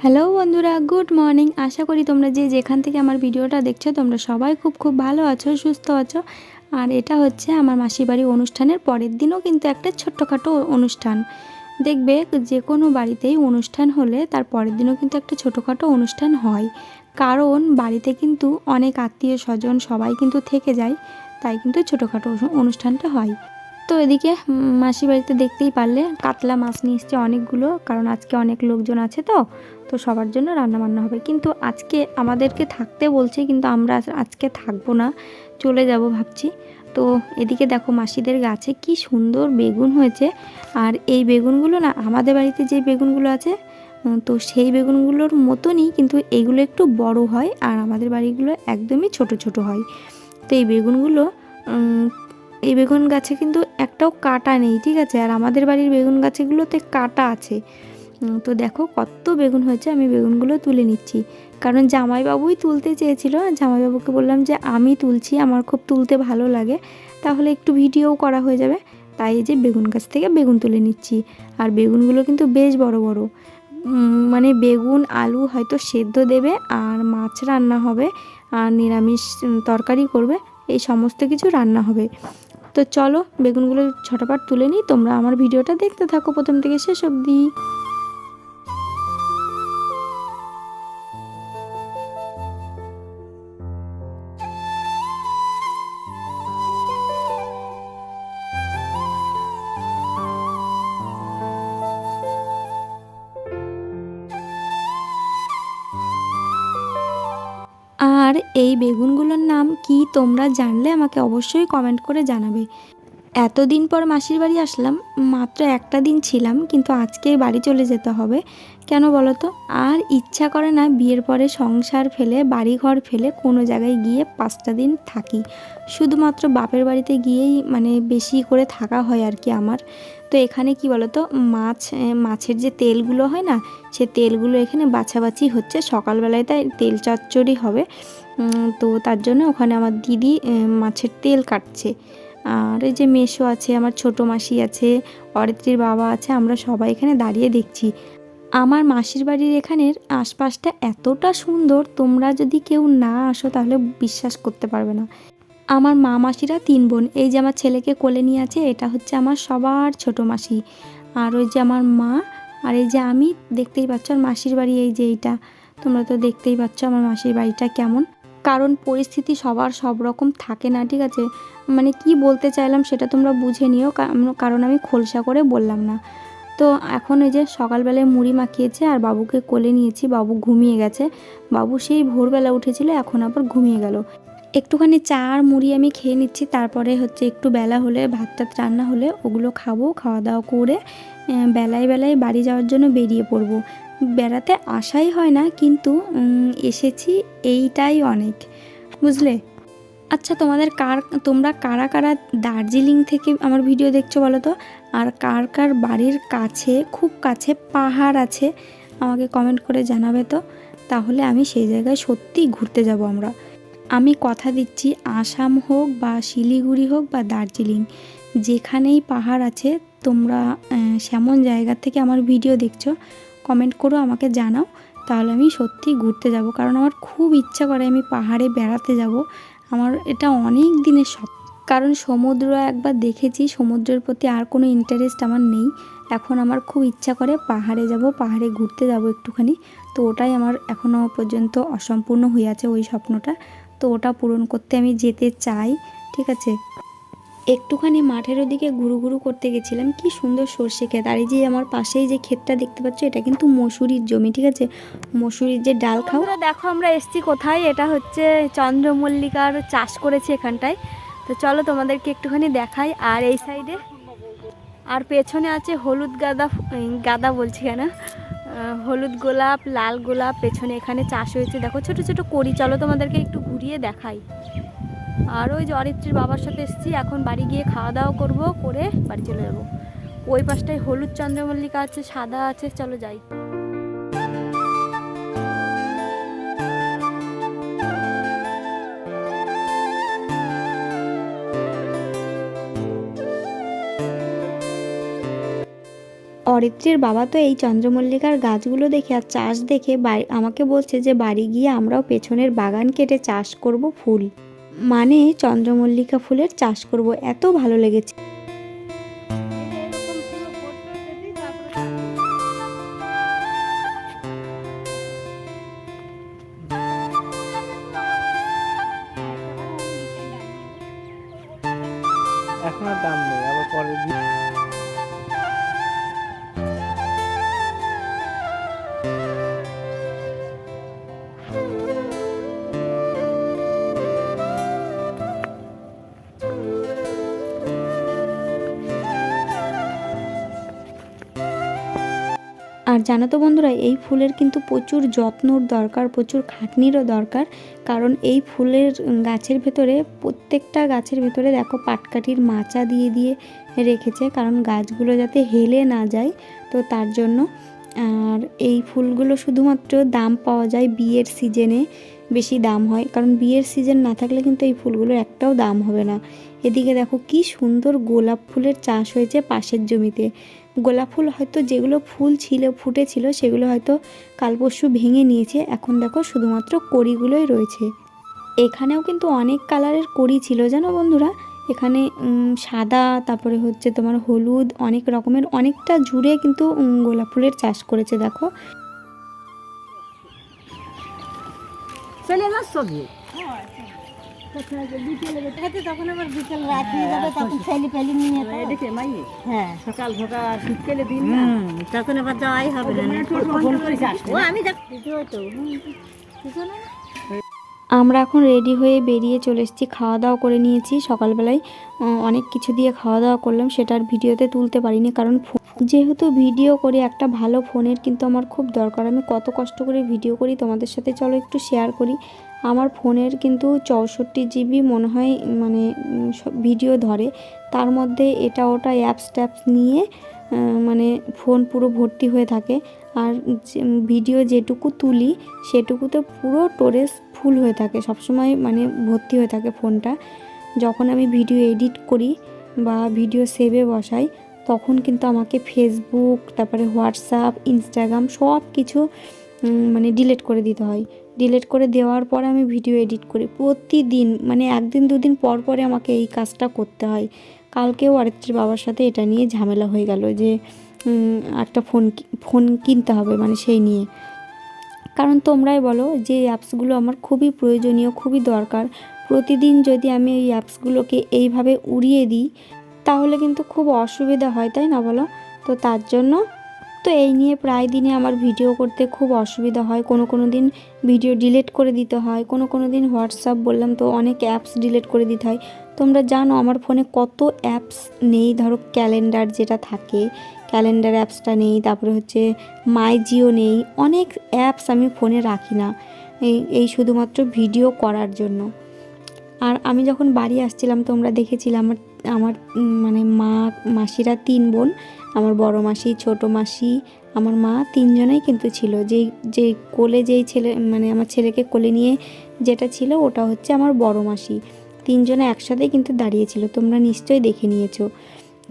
Hello বন্ধুরা, good morning. আশা করি তোমরা যে যেখান থেকে আমার ভিডিওটা দেখছ, তোমরা সবাই খুব খুব ভালো আছো, সুস্থ আছো। আর এটা হচ্ছে আমার মাসির বাড়ি অনুষ্ঠানের পরের দিনও কিন্তু একটা ছোট্টখাটো অনুষ্ঠান। দেখবে যে কোনো বাড়িতেই অনুষ্ঠান হলে তার পরের দিনও কিন্তু একটা ছোটোখাটো অনুষ্ঠান হয়। কারণ বাড়িতে কিন্তু অনেক আত্মীয় স্বজন সবাই কিন্তু থেকে যায়, তাই কিন্তু ছোটোখাটো অনুষ্ঠানটা হয়। তো এদিকে মাসির বাড়িতে দেখতেই পারলে, কাতলা মাছ নিয়ে এসছে অনেকগুলো, কারণ আজকে অনেক লোকজন আছে তো তো সবার জন্য রান্না বান্না হবে। কিন্তু আজকে আমাদেরকে থাকতে বলছে, কিন্তু আমরা আজকে থাকব না, চলে যাব ভাবছি। তো এদিকে দেখো মাসিদের গাছে কি সুন্দর বেগুন হয়েছে। আর এই বেগুনগুলো না, আমাদের বাড়িতে যে বেগুনগুলো আছে তো সেই বেগুনগুলোর মতনই কিন্তু এগুলো একটু বড় হয় আর আমাদের বাড়িগুলো একদমই ছোট ছোট হয়। তো এই বেগুনগুলো এই বেগুন গাছে কিন্তু একটাও কাটা নেই, ঠিক আছে? আর আমাদের বাড়ির বেগুন গাছেগুলোতে কাটা আছে। তো দেখো কত বেগুন হয়েছে, আমি বেগুনগুলো তুলে নিচ্ছি। কারণ জামাইবাবুই তুলতে চেয়েছিল, জামাইবাবুকে বললাম যে আমি তুলছি, আমার খুব তুলতে ভালো লাগে, তাহলে একটু ভিডিও করা হয়ে যাবে। তাই এই যে বেগুন গাছ থেকে বেগুন তুলে নিচ্ছি। আর বেগুনগুলো কিন্তু বেশ বড় বড়। মানে বেগুন, আলু হয়তো সেদ্ধ দেবে, আর মাছ রান্না হবে, আর নিরামিষ তরকারি করবে, এই সমস্ত কিছু রান্না হবে। তো চলো বেগুনগুলো ছটাপাট তুলে নিই, তোমরা আমার ভিডিওটা দেখতে থাকো প্রথম থেকে শেষ অবধি। এই বেগুনগুলোর নাম কি তোমরা জানলে আমাকে অবশ্যই কমেন্ট করে জানাবে। এতদিন পর মাসির বাড়ি আসলাম, মাত্র একটা দিন ছিলাম, কিন্তু আজকে বাড়ি চলে যেতে হবে। কেন বলো তো? আর ইচ্ছা করে না বিয়ের পরে সংসার ফেলে, বাড়িঘর ফেলে কোনো জায়গায় গিয়ে পাঁচটা দিন থাকি। শুধুমাত্র বাপের বাড়িতে গিয়েই মানে বেশি করে থাকা হয় আর কি আমার। তো এখানে কি বলো তো? মাছ মাছের যে তেলগুলো হয় না, সে তেলগুলো এখানে বাছাবাছি হচ্ছে। সকালবেলায় তাই তেল চচ্চড়ি হবে। তো তার জন্য ওখানে আমার দিদি মাছের তেল কাটছে। আর এই যে মেশো আছে, আমার ছোটো মাসি আছে, অরিত্রীর বাবা আছে, আমরা সবাই এখানে দাঁড়িয়ে দেখছি। আমার মাসির বাড়ির এখানের আশপাশটা এতটা সুন্দর, তোমরা যদি কেউ না আসো তাহলে বিশ্বাস করতে পারবে না। আমার মা মাসিরা তিন বোন, এই যে আমার ছেলেকে কোলে নিয়ে আছে, এটা হচ্ছে আমার সবার ছোট মাসি। আর ওই যে আমার মা, আর এই যে আমি, দেখতেই পাচ্ছ আর মাসির বাড়ি এই যে এইটা। তোমরা তো দেখতেই পাচ্ছ আমার মাসির বাড়িটা কেমন। কারণ পরিস্থিতি সবার সব রকম থাকে না, ঠিক আছে? মানে কি বলতে চাইলাম সেটা তোমরা বুঝে নিও কারণ আমি খোলসা করে বললাম না। তো এখন ওই যে সকালবেলায় মুড়ি মাখিয়েছে আর বাবুকে কোলে নিয়েছি, বাবু ঘুমিয়ে গেছে। বাবু সেই ভোরবেলা উঠেছিল, এখন আবার ঘুমিয়ে গেল। একটুখানি চা আর মুড়ি আমি খেয়ে নিচ্ছি, তারপরে হচ্ছে একটু বেলা হলে ভাত টাত রান্না হলে ওগুলো খাব, খাওয়া দাওয়া করে বেলায় বেলায় বাড়ি যাওয়ার জন্য বেরিয়ে পড়ব। বেড়াতে আসাই হয় না, কিন্তু এসেছি এইটাই অনেক। বুঝলে? আচ্ছা তোমাদের কার, তোমরা কারা কারা দার্জিলিং থেকে আমার ভিডিও দেখছ বলো তো? আর কার কার বাড়ির কাছে, খুব কাছে পাহাড় আছে, আমাকে কমেন্ট করে জানাবে তো? তাহলে আমি সেই জায়গায় সত্যিই ঘুরতে যাব আমরা। আমি কথা দিচ্ছি আসাম হোক বা শিলিগুড়ি হোক বা দার্জিলিং, যেখানেই পাহাড় আছে, তোমরা সেমন জায়গা থেকে আমার ভিডিও দেখছ। কমেন্ট করো, আমাকে জানাও। তাহলে আমি সত্যি ঘুরতে যাব। কারণ আমার খুব ইচ্ছা করে আমি পাহাড়ে বেড়াতে যাব। আমার এটা অনেক দিনের স্বপ্ন। কারণ সমুদ্র একবার দেখেছি, সমুদ্রের প্রতি আর কোনো ইন্টারেস্ট আমার নেই। এখন আমার খুব ইচ্ছা করে পাহাড়ে যাব, পাহাড়ে ঘুরতে যাব একটুখানি। তো ওটাই আমার এখনও পর্যন্ত অসম্পূর্ণ হয়ে আছে ওই স্বপ্নটা। তো ওটা পূরণ করতে আমি যেতে চাই, ঠিক আছে? একটুখানি মাঠের ওদিকে ঘুরু ঘুরু করতে গেছিলাম। কি সুন্দর সর্ষে ক্ষেত। আর এই যে আমার পাশেই যে ক্ষেতটা দেখতে পাচ্ছ, এটা কিন্তু মসুরির জমি, ঠিক আছে? মসুরির যে ডাল খাও। দেখো আমরা এসছি কোথায়? এটা হচ্ছে চন্দ্রমল্লিকার চাষ করেছে এখানটায়। তো চলো তোমাদেরকে একটুখানি দেখাই। আর এই সাইডে আর পেছনে আছে হলুদ গাঁদা গাঁদা বলছি কেন? হলুদ গোলাপ, লাল গোলাপ পেছনে এখানে চাষ হয়েছে। দেখো, ছোট ছোট করি চলো তোমাদেরকে একটু ঘুরিয়ে দেখাই। আর ওই যে অরিত্রীর বাবার সাথে এসেছি, এখন বাড়ি গিয়ে খাওয়া দাওয়া করব, করে বাড়ি চলে যাব। ওই পাশটায় হলুদ চন্দ্রমল্লিকা আছে, সাদা আছে, চলো যাই। অরিত্রীর বাবা তো এই চন্দ্রমল্লিকার গাছগুলো দেখে আর চাষ দেখে আমাকে বলছে যে বাড়ি গিয়ে আমরাও পেছনের বাগান কেটে চাষ করব ফুল। মানে চন্দ্রমল্লিকা ফুলের চাষ করব এত ভালো লেগেছে। আর জানো তো বন্ধুরা, এই ফুলের কিন্তু প্রচুর যত্নর দরকার, প্রচুর খাটনিরও দরকার। কারণ এই ফুলের গাছের ভেতরে, প্রত্যেকটা গাছের ভেতরে দেখো পাটকাঠির মাচা দিয়ে দিয়ে রেখেছে। কারণ গাছগুলো যাতে হেলে না যায়, তো তার জন্য। আর এই ফুলগুলো শুধুমাত্র দাম পাওয়া যায় বিয়ের সিজনে বেশি দাম হয়। কারণ বিয়ের সিজন না থাকলে কিন্তু এই ফুলগুলোর একটাও দাম হবে না। এদিকে দেখো কি সুন্দর গোলাপ ফুলের চাষ হয়েছে পাশের জমিতে। গোলাপ ফুল হয়তো যেগুলো ফুল ছিল ফুটেছিল সেগুলো হয়তো কাল পরশু ভেঙে নিয়েছে। এখন দেখো শুধুমাত্র কড়িগুলোই রয়েছে। এখানেও কিন্তু অনেক কালারের কড়ি ছিল জানো বন্ধুরা? এখানে সাদা তারপরে হচ্ছে তোমার হলুদ অনেক রকমের অনেকটা জুড়ে কিন্তু গোলাপ ফুলের চাষ করেছে দেখো। চলে তখন আবার বিকেল রাত হয়ে যাবে তখন ছেলে পেলে নিয়ে তো। মাই হ্যাঁ সকাল সকাল শীতকালে দিন তখন আবার যাওয়াই হবে না ফোন করিস আসতে ও আমি তো কিছু না আমরা এখন রেডি হয়ে বেরিয়ে চলে এসেছি খাওয়া দাওয়া করে নিয়েছি সকালবেলায়। অনেক কিছু দিয়ে খাওয়া দাওয়া করলাম সেটার ভিডিওতে তুলতে পারিনি কারণ যেহেতু ভিডিও করে একটা ভালো ফোনের কিন্তু আমার খুব দরকার। আমি কত কষ্ট করে ভিডিও করি তোমাদের সাথে চলো একটু শেয়ার করি। আমার ফোনের কিন্তু চৌষট্টি জিবি মনে হয় মানে ভিডিও ধরে। তার মধ্যে এটা ওটা অ্যাপস ট্যাপস নিয়ে মানে ফোন পুরো ভর্তি হয়ে থাকে। আর ভিডিও যেটুকু তুলি, সেটুকুতে পুরো স্টোরেজ ফুল হয়ে থাকে। সবসময় মানে ভর্তি হয়ে থাকে ফোনটা। যখন আমি ভিডিও এডিট করি বা ভিডিও সেভে বসাই, তখন কিন্তু আমাকে ফেসবুক তারপরে হোয়াটসঅ্যাপ ইনস্টাগ্রাম সব কিছু মানে ডিলিট করে দিতে হয়। ডিলিট করে দেওয়ার পর আমি ভিডিও এডিট করি। প্রতিদিন মানে একদিন, দুদিন পর পরে আমাকে এই কাজটা করতে হয়। কালকেও আরেকটির বাবার সাথে এটা নিয়ে ঝামেলা হয়ে গেল যে একটা ফোন ফোন কিনতে হবে মানে সেই নিয়ে। কারণ তোমরাই বলো যে অ্যাপসগুলো আমার খুবই প্রয়োজনীয়, খুবই দরকার। প্রতিদিন যদি আমি এই অ্যাপসগুলোকে এইভাবে উড়িয়ে দিই, তাহলে কিন্তু খুব অসুবিধা হয়, তাই না বলো? তো তার জন্য তো এই নিয়ে প্রায় দিনে আমার ভিডিও করতে খুব অসুবিধা হয়। কোনো কোনো দিন ভিডিও ডিলিট করে দিতে হয়, কোনো কোনো দিন হোয়াটসঅ্যাপ বললাম তো অনেক অ্যাপস ডিলিট করে দিতে হয়। তোমরা জানো আমার ফোনে কত অ্যাপস নেই, ধরো ক্যালেন্ডার যেটা থাকে ক্যালেন্ডার অ্যাপসটা নেই, তারপরে হচ্ছে মাই জিও নেই, অনেক অ্যাপস আমি ফোনে রাখি না। এই এই শুধুমাত্র ভিডিও করার জন্য। আর আমি যখন বাড়ি আসছিলাম, তোমরা দেখেছিলে আমার আমার মানে মা, মাসিরা তিন বোন। আমার বড় মাসি, ছোট মাসি, আমার মা তিনজনেই কিন্তু ছিল। যেই যে কোলে যেই ছেলে মানে আমার ছেলেকে কোলে নিয়ে যেটা ছিল, ওটা হচ্ছে আমার বড় মাসি। তিনজনে একসাথেই কিন্তু দাঁড়িয়েছিল। তোমরা নিশ্চয়ই দেখে নিয়েছো।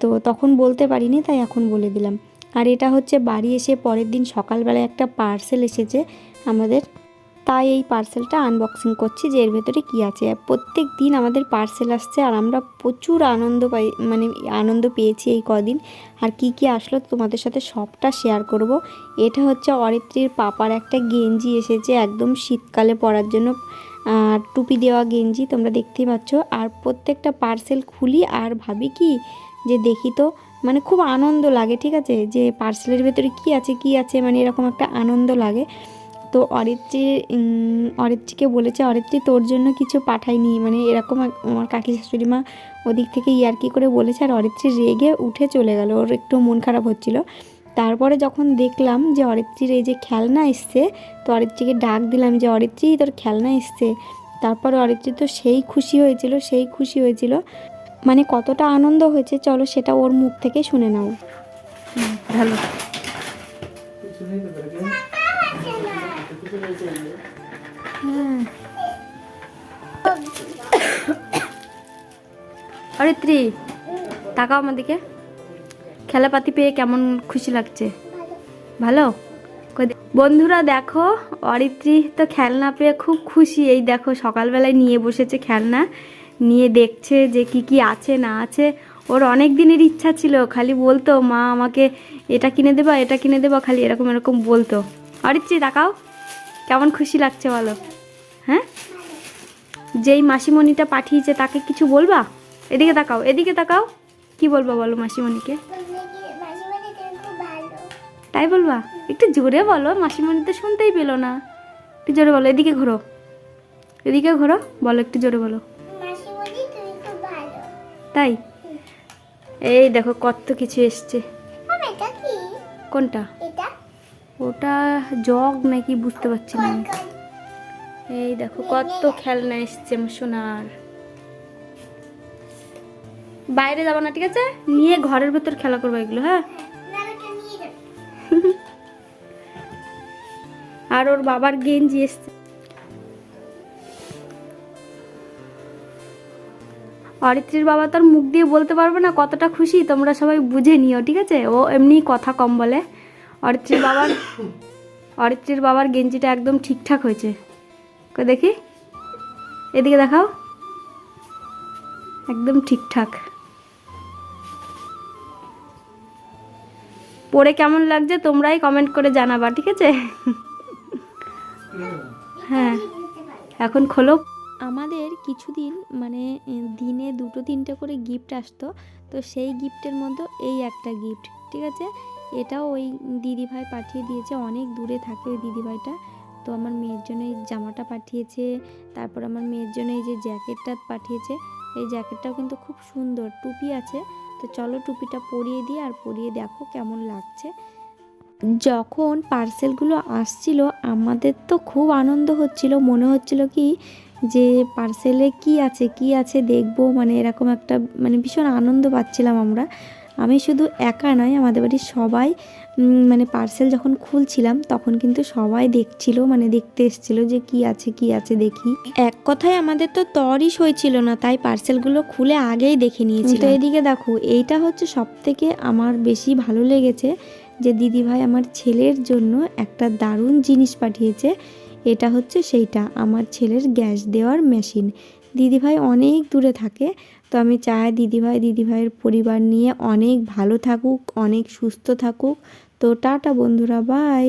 তো তখন বলতে পারিনি, তাই এখন বলে দিলাম। আর এটা হচ্ছে বাড়ি এসে পরের দিন সকালবেলায় একটা পার্সেল এসেছে আমাদের তাই এই পার্সেলটা আনবক্সিং করছি যে এর ভেতরে কী আছে। প্রত্যেক দিন আমাদের পার্সেল আসছে আর আমরা প্রচুর আনন্দ পাই মানে আনন্দ পেয়েছি এই কদিন। আর কি কি আসলো তোমাদের সাথে সবটা শেয়ার করব। এটা হচ্ছে অরিত্রীর পাপার একটা গেঞ্জি এসেছে একদম শীতকালে পরার জন্য। আর টুপি দেওয়া গেঞ্জি তোমরা দেখতেই পাচ্ছ। আর প্রত্যেকটা পার্সেল খুলি আর ভাবি কি যে দেখি তো মানে খুব আনন্দ লাগে, ঠিক আছে? যে পার্সেলের ভেতরে কি আছে কি আছে মানে এরকম একটা আনন্দ লাগে। তো অরিত্রী অরিত্রীকে বলেছে, অরিত্রী, তোর জন্য কিছু পাঠাইনি। মানে এরকম আমার কাকি শাশুড়ি মা ওদিক থেকে ইয়ার্কি করে বলেছে, আর অরিত্রী রেগে উঠে চলে গেল। ওর একটু মন খারাপ হচ্ছিল। তারপরে যখন দেখলাম যে অরিত্রীর এই যে খেলনা এসছে, তো অরিত্রীকে ডাক দিলাম যে, অরিত্রী, তোর খেলনা এসছে। তারপরে অরিত্রী তো সেই খুশি হয়েছিল, সেই খুশি হয়েছিল। মানে কতটা আনন্দ হয়েছে, চলো সেটা ওর মুখ থেকে শুনে নাও। ভালো। অরিত্রী, তাকাও আমার দিকে। খেলাপাতি পেয়ে কেমন খুশি লাগছে? ভালো? বন্ধুরা, দেখো, অরিত্রী তো খেলনা পেয়ে খুব খুশি। এই দেখো, সকালবেলায় নিয়ে বসেছে খেলনা। নিয়ে দেখছে যে কি কি আছে, না আছে। ওর অনেক দিনের ইচ্ছা ছিল, খালি বলতো, মা, আমাকে এটা কিনে দেবা, এটা কিনে দেবা খালি এরকম এরকম বলতো। অরিত্রী, তাকাও। কেমন খুশি লাগছে বলো। হ্যাঁ? যেই মাসিমণিটা পাঠিয়েছে, তাকে কিছু বলবা? এদিকে তাকাও এদিকে তাকাও। কি বলবা বলো মাসিমণিকে? তাই বলবা? একটু জোরে বলো মাসিমণি তো শুনতেই পেল না। একটু জোরে বলো এদিকে ঘোরো। এদিকে ঘোরো বলো একটু জোরে বলো। তাই? এই দেখো কত কিছু এসছে। কোনটা? ওটা জগ নাকি বুঝতে পারছি না। এই দেখো কত খেলনা এসছে সোনার। বাইরে যাব না ঠিক আছে? নিয়ে ঘরের ভেতর খেলা করব এগুলো হ্যাঁ? আর ওর বাবার গেঞ্জি এসছে। অরিত্রীর বাবা তার মুখ দিয়ে বলতে পারবে না কতটা খুশি তোমরা সবাই বুঝে নিও ঠিক আছে? ও এমনি কথা কম বলে। অরিত্রীর বাবার অরিত্রীর বাবার গেঞ্জিটা একদম ঠিকঠাক হয়েছে। দেখি? এদিকে দেখাও। একদম ঠিকঠাক। পরে কেমন লাগছে তোমরাই কমেন্ট করে জানাবা, ঠিক আছে? হ্যাঁ এখন খোলো। আমাদের কিছুদিন মানে দিনে দুটো তিনটে করে গিফট আসতো, তো সেই গিফটের মধ্যে এই একটা গিফট ঠিক আছে? এটাও ওই দিদিভাই পাঠিয়ে দিয়েছে, অনেক দূরে থাকে ওই দিদিভাইটা। তো আমার মেয়ের জন্য এই জামাটা পাঠিয়েছে, তারপর আমার মেয়ের জন্য এই যে জ্যাকেটটা পাঠিয়েছে, এই জ্যাকেটটাও কিন্তু খুব সুন্দর, টুপি আছে। তো চলো টুপিটা পরিয়ে দিই আর পরিয়ে দেখো কেমন লাগছে। যখন পার্সেলগুলো আসছিল, আমাদের তো খুব আনন্দ হচ্ছিল। মনে হচ্ছিল কি যে পার্সেলে কি আছে কি আছে দেখব। মানে এরকম একটা মানে ভীষণ আনন্দ পাচ্ছিলাম আমরা। আমি শুধু একা নয় আমাদের বাড়ির সবাই মানে পার্সেল যখন খুলছিলাম তখন কিন্তু সবাই দেখছিল মানে দেখতে এসেছিল যে কি আছে কি আছে দেখি। এক কথায় আমাদের তো তরই হয়েছিল না তাই পার্সেলগুলো খুলে আগেই দেখে নিয়েছি তো এদিকে দেখো এইটা হচ্ছে সব থেকে আমার বেশি ভালো লেগেছে যে দিদিভাই আমার ছেলের জন্য একটা দারুণ জিনিস পাঠিয়েছে এটা হচ্ছে সেইটা আমার ছেলের গ্যাস দেওয়ার মেশিন দিদিভাই অনেক দূরে থাকে তো আমি চাই দিদিভাই, দিদিভাইয়ের পরিবার নিয়ে অনেক ভালো থাকুক, অনেক সুস্থ থাকুক। তো টাটা বন্ধুরা বাই